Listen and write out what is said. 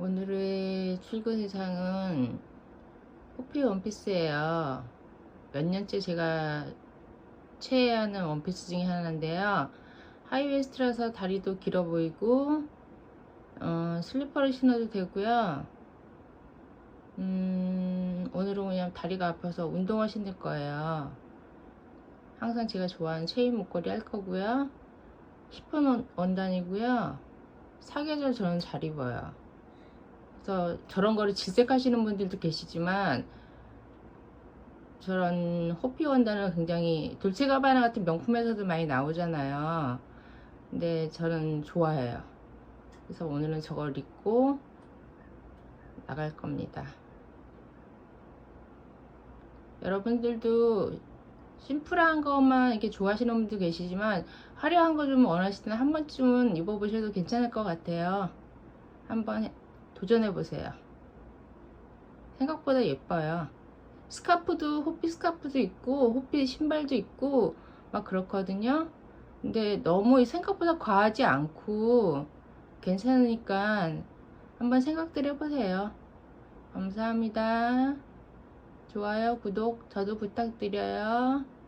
오늘의 출근 의상은 호피 원피스예요. 몇 년째 제가 최애하는 원피스 중에 하나인데요. 하이웨스트라서 다리도 길어 보이고 어, 슬리퍼를 신어도 되고요. 음, 오늘은 그냥 다리가 아파서 운동화 신을 거예요. 항상 제가 좋아하는 체인 목걸이 할 거고요. 10분 원, 원단이고요. 사계절 저는 잘 입어요. 그래서 저런 거를 질색하시는 분들도 계시지만 저런 호피 원단은 굉장히 돌체가바나 같은 명품에서도 많이 나오잖아요. 근데 저는 좋아해요. 그래서 오늘은 저걸 입고 나갈 겁니다. 여러분들도 심플한 것만 이렇게 좋아하시는 분도 계시지만 화려한 거 좀 원하시면 한 번쯤은 입어보셔도 괜찮을 것 같아요. 한번 해- 도전해보세요. 생각보다 예뻐요. 스카프도 호피 스카프도 있고 호피 신발도 있고 막 그렇거든요. 근데 너무 생각보다 과하지 않고 괜찮으니까 한번 생각들 해보세요. 감사합니다. 좋아요, 구독 저도 부탁드려요.